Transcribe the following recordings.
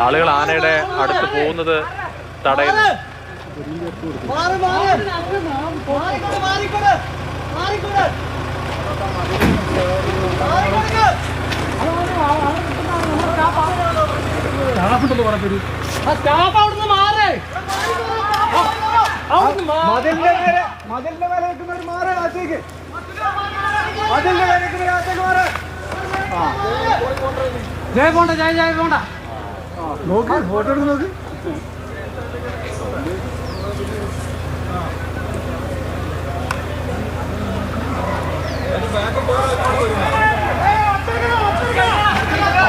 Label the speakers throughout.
Speaker 1: ആളുകൾ ആനയുടെ അടുത്ത് പോകുന്നത് തടയുന്നു
Speaker 2: മതിലിന്റെ മതിലിന്റെ മേലെ നിൽക്കുന്നവർ മാറ് അകത്തേക്ക് മേലെ നിൽക്കുന്നവർ
Speaker 3: ജയ പോണ്ട ജയ ജയ പോണ്ട.
Speaker 2: നോക്ക് ഫോട്ടോ എടുത്ത് നോക്ക്.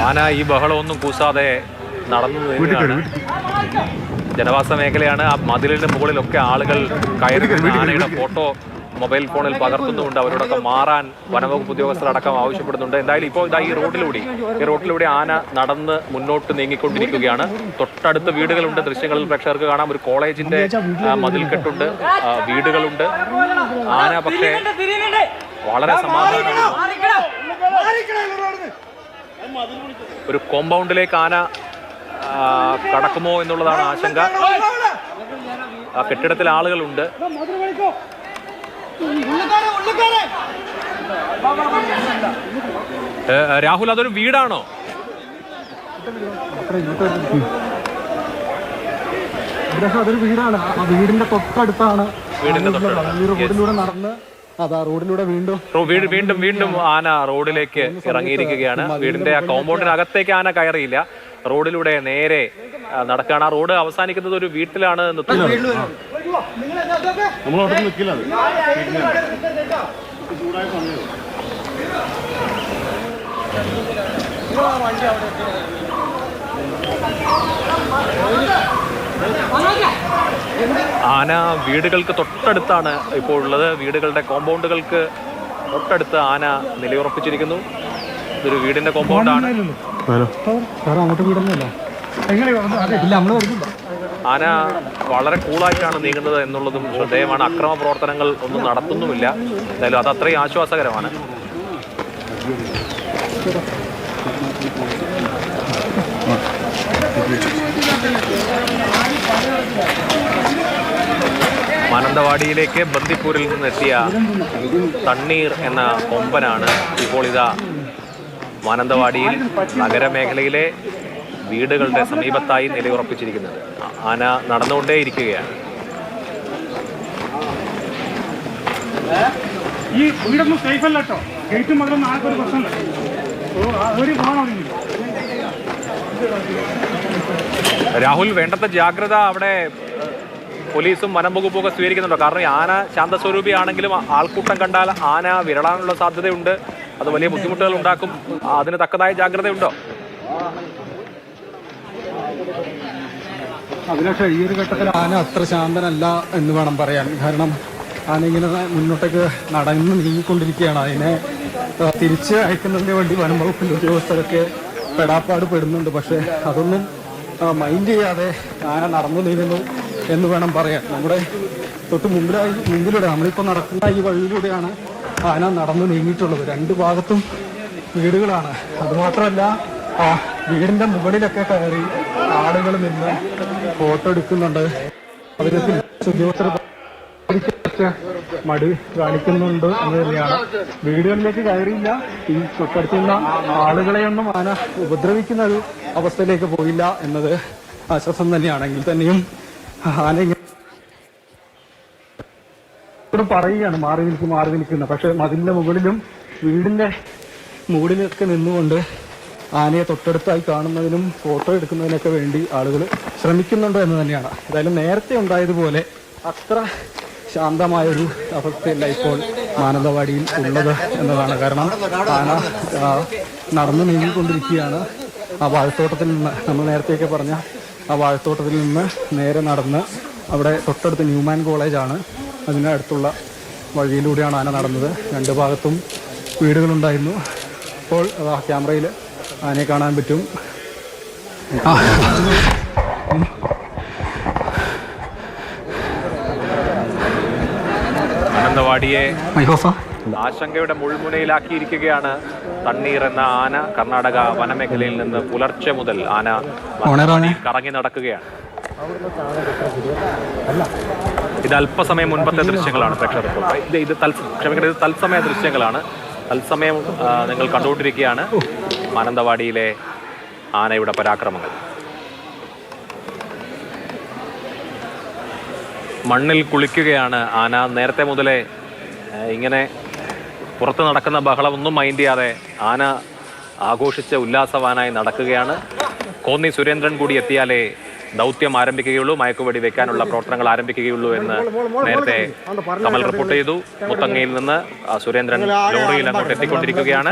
Speaker 1: ആന ഈ ബഹളമൊന്നും കൂസാതെ നടന്നു നീങ്ങുകയാണ് ജനവാസ മേഖലയാണ് ആ മതിലിന്റെ മുകളിലൊക്കെ ആളുകൾ കയറി ആനയുടെ ഫോട്ടോ മൊബൈൽ ഫോണിൽ പകർത്തുന്നുണ്ട് അവരോടൊക്കെ മാറാൻ വനവകുപ്പ് ഉദ്യോഗസ്ഥരടക്കം ആവശ്യപ്പെടുന്നുണ്ട്. എന്തായാലും ഇപ്പോൾ ഇതാ ഈ റോഡിലൂടെ ഈ റോഡിലൂടെ ആന നടന്ന് മുന്നോട്ട് നീങ്ങിക്കൊണ്ടിരിക്കുകയാണ്. തൊട്ടടുത്ത വീടുകളുണ്ട്. ദൃശ്യങ്ങളിൽ പ്രേക്ഷകർക്ക് കാണാം. ഒരു കോളേജിന്റെ ആ, മതിൽക്കെട്ടുണ്ട്. വീടുകളുണ്ട്. ആന പക്ഷേ വളരെ സമാധാനമാണ്. ഒരു കോമ്പൗണ്ടിലേക്ക് ആന കടക്കുമോ എന്നുള്ളതാണ് ആശങ്ക. ആ കെട്ടിടത്തിൽ ആളുകളുണ്ട്. രാഹുൽ അതൊരു വീടാണോ?
Speaker 2: അതൊരു വീടാണ്. ആ വീടിന്റെ തൊട്ടടുത്താണ്
Speaker 1: വീടിന്റെ
Speaker 2: ഈ റോഡിലൂടെ നടന്ന് അതാ റോഡിലൂടെ വീണ്ടും
Speaker 1: റോ- വീട് വീണ്ടും വീണ്ടും ആന റോഡിലേക്ക് ഇറങ്ങിയിരിക്കുകയാണ്. വീടിന്റെ ആ കോമ്പൗണ്ടിനകത്തേക്ക് ആന കയറിയില്ല. റോഡിലൂടെ നേരെ നടക്കുകയാണ് ആ റോഡ് അവസാനിക്കുന്നത് ഒരു വീട്ടിലാണ് നിൽക്കുന്നത്
Speaker 4: നമ്മളവിടെ നിൽക്കില്ല അത്.
Speaker 1: ആന വീടുകൾക്ക് തൊട്ടടുത്താണ് ഇപ്പോൾ ഉള്ളത്. വീടുകളുടെ കോമ്പൗണ്ടുകൾക്ക് തൊട്ടടുത്ത് ആന നിലയുറപ്പിച്ചിരിക്കുന്നു. ഇതൊരു വീടിന്റെ കോമ്പൗണ്ടാണ്
Speaker 2: അങ്ങോട്ട് വീടൊന്നുമില്ല എങ്ങനെ ഇല്ല നമ്മൾ വരുന്നില്ല.
Speaker 1: ആന വളരെ കൂളായിട്ടാണ് നീങ്ങുന്നത് എന്നുള്ളതും ശ്രദ്ധേയമാണ്. അക്രമ പ്രവർത്തനങ്ങൾ ഒന്നും നടത്തുന്നുമില്ല. എന്തായാലും അത് അത്രയും ആശ്വാസകരമാണ്. മാനന്തവാടിയിലേക്ക് ബന്ദിപ്പൂരിൽ നിന്നെത്തിയ തണ്ണീർ എന്ന കൊമ്പനാണ് ഇപ്പോൾ ഇതാ മാനന്തവാടിയിൽ നഗരമേഖലയിലെ വീടുകളുടെ സമീപത്തായി നിലയുറപ്പിച്ചിരിക്കുന്നത്. ആന നടന്നുകൊണ്ടേയിരിക്കുകയാണ്.
Speaker 5: ഈ വീടൊന്നും സേഫ് അല്ല കേട്ടോ ഗേറ്റും മതിലൊന്നും ആർക്കൊരു പ്രശ്നമില്ല. ഒരു
Speaker 1: രാഹുൽ വേണ്ടത്ര ജാഗ്രത അവിടെ പോലീസും വനം ഒക്കെ സ്വീകരിക്കുന്നുണ്ടോ? കാരണം ഈ ആന ശാന്തസ്വരൂപിയാണെങ്കിലും ആൾക്കൂട്ടം കണ്ടാൽ ആന വിരളാനുള്ള സാധ്യതയുണ്ട്. അത് വലിയ ബുദ്ധിമുട്ടുകൾ ഉണ്ടാക്കും. അതിന് തക്കതായ ജാഗ്രതയുണ്ടോ?
Speaker 2: അതിനൊക്കെ ഈ ഒരു ഘട്ടത്തിൽ ആന അത്ര ശാന്തനല്ല എന്ന് വേണം പറയാൻ. കാരണം ആന ഇങ്ങനെ മുന്നോട്ടേക്ക് നടന്ന് നീങ്ങിക്കൊണ്ടിരിക്കുകയാണ്. അതിനെ തിരിച്ച് അയക്കുന്നതിന് വേണ്ടി വനം വകുപ്പിന്റെ ഉദ്യോഗസ്ഥരൊക്കെ പെടാപ്പാട് പെടുന്നുണ്ട്. പക്ഷെ അതൊന്നും മൈൻഡ് ചെയ്യാതെ ആന നടന്നു നീങ്ങുന്നു എന്ന് വേണം പറയാൻ. നമ്മുടെ തൊട്ട് മുമ്പിലായി മുമ്പിലൂടെ നമ്മളിപ്പോൾ നടക്കുന്ന ഈ വഴിയിലൂടെയാണ് ആന നടന്നു നീങ്ങിയിട്ടുള്ളത്. രണ്ട് ഭാഗത്തും വീടുകളാണ്. അതുമാത്രമല്ല ആ വീടിന്റെ മുകളിലൊക്കെ കയറി ആളുകൾ നിന്ന് ഫോട്ടോ എടുക്കുന്നുണ്ട്. അതിന് ഉദ്യോഗസ്ഥർ മടി കാണിക്കുന്നുണ്ട് എന്ന് തന്നെയാണ്. വീടുകളിലേക്ക് കയറിയില്ല. ഈ തൊട്ടടുത്തുള്ള ആളുകളെയൊന്നും ആന ഉപദ്രവിക്കുന്ന ഒരു അവസ്ഥയിലേക്ക് പോയില്ല എന്നത് ആശ്വാസം തന്നെയാണെങ്കിൽ തന്നെയും ആന ഇങ്ങനെ പറയുകയാണ് മാറി നിൽക്കും മാറി നിൽക്കുന്ന പക്ഷെ മതിലിന്റെ മുകളിലും വീടിന്റെ മുകളിലൊക്കെ നിന്നുകൊണ്ട് ആനയെ തൊട്ടടുത്തായി കാണുന്നതിനും ഫോട്ടോ എടുക്കുന്നതിനൊക്കെ വേണ്ടി ആളുകൾ ശ്രമിക്കുന്നുണ്ടോ എന്ന് തന്നെയാണ്. ഏതായാലും നേരത്തെ ഉണ്ടായതുപോലെ അത്ര ശാന്തമായൊരു അവസ്ഥയല്ല ഇപ്പോൾ മാനന്തവാടിയിൽ ഉള്ളത് എന്നതാണ്. കാരണം ആന നടന്നു നീങ്ങിക്കൊണ്ടിരിക്കുകയാണ്. ആ വാഴത്തോട്ടത്തിൽ നിന്ന് നമ്മൾ നേരത്തെയൊക്കെ പറഞ്ഞ ആ വാഴത്തോട്ടത്തിൽ നിന്ന് നേരെ നടന്ന് അവിടെ തൊട്ടടുത്ത് ന്യൂമാൻ കോളേജാണ്. അതിനടുത്തുള്ള വഴിയിലൂടെയാണ് ആന നടന്നത്. രണ്ട് ഭാഗത്തും വീടുകളുണ്ടായിരുന്നു. അപ്പോൾ ആ ക്യാമറയിൽ ആനയെ കാണാൻ പറ്റും.
Speaker 1: മാനന്തവാടിയെ ആശങ്കയുടെ മുൾമുനയിലാക്കിയിരിക്കുകയാണ് തണ്ണീർ എന്ന ആന. കർണാടക വനമേഖലയിൽ നിന്ന് പുലർച്ചെ മുതൽ ആന
Speaker 2: ഓണറാണ്.
Speaker 1: കറങ്ങി നടക്കുകയാണ്. ഇത് അല്പസമയം മുൻപത്തെ ദൃശ്യങ്ങളാണ് പ്രേക്ഷകർ. ഇത് ഇത് തൽ ക്ഷമിക്കണം ഇത് തത്സമയ ദൃശ്യങ്ങളാണ്. തത്സമയം നിങ്ങൾ കണ്ടുകൊണ്ടിരിക്കുകയാണ്. മാനന്തവാടിയിലെ ആനയുടെ പരാക്രമങ്ങൾ. മണ്ണിൽ കുളിക്കുകയാണ് ആന. നേരത്തെ മുതലേ ഇങ്ങനെ പുറത്ത് നടക്കുന്ന ബഹളമൊന്നും മൈൻഡ് ചെയ്യാതെ ആന ആഘോഷിച്ച് ഉല്ലാസവാനായി നടക്കുകയാണ്. കോന്നി സുരേന്ദ്രൻ കൂടി എത്തിയാലേ ദൗത്യം ആരംഭിക്കുകയുള്ളൂ മയക്കുവെടി വെക്കാനുള്ള പ്രവർത്തനങ്ങൾ ആരംഭിക്കുകയുള്ളൂ എന്ന് നേരത്തെ കമൽ റിപ്പോർട്ട് ചെയ്തു മുത്തങ്ങയിൽ നിന്ന് സുരേന്ദ്രൻ ലോറിയിൽ അങ്ങോട്ട് എത്തിക്കൊണ്ടിരിക്കുകയാണ്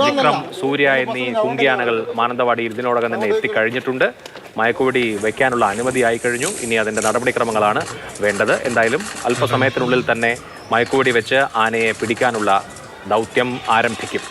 Speaker 1: വിക്രം സൂര്യ എന്നീ കുങ്കിയാനകൾ മാനന്തവാടി ഇതിനോടകം തന്നെ എത്തിക്കഴിഞ്ഞിട്ടുണ്ട് മയക്കുവെടി വയ്ക്കാനുള്ള അനുമതി ആയി കഴിഞ്ഞു ഇനി അതിന്റെ നടപടിക്രമങ്ങളാണ് വേണ്ടത് എന്തായാലും അല്പസമയത്തിനുള്ളിൽ തന്നെ മയക്കുവെടി വെച്ച് ആനയെ പിടിക്കാനുള്ള ദൗത്യം ആരംഭിക്കും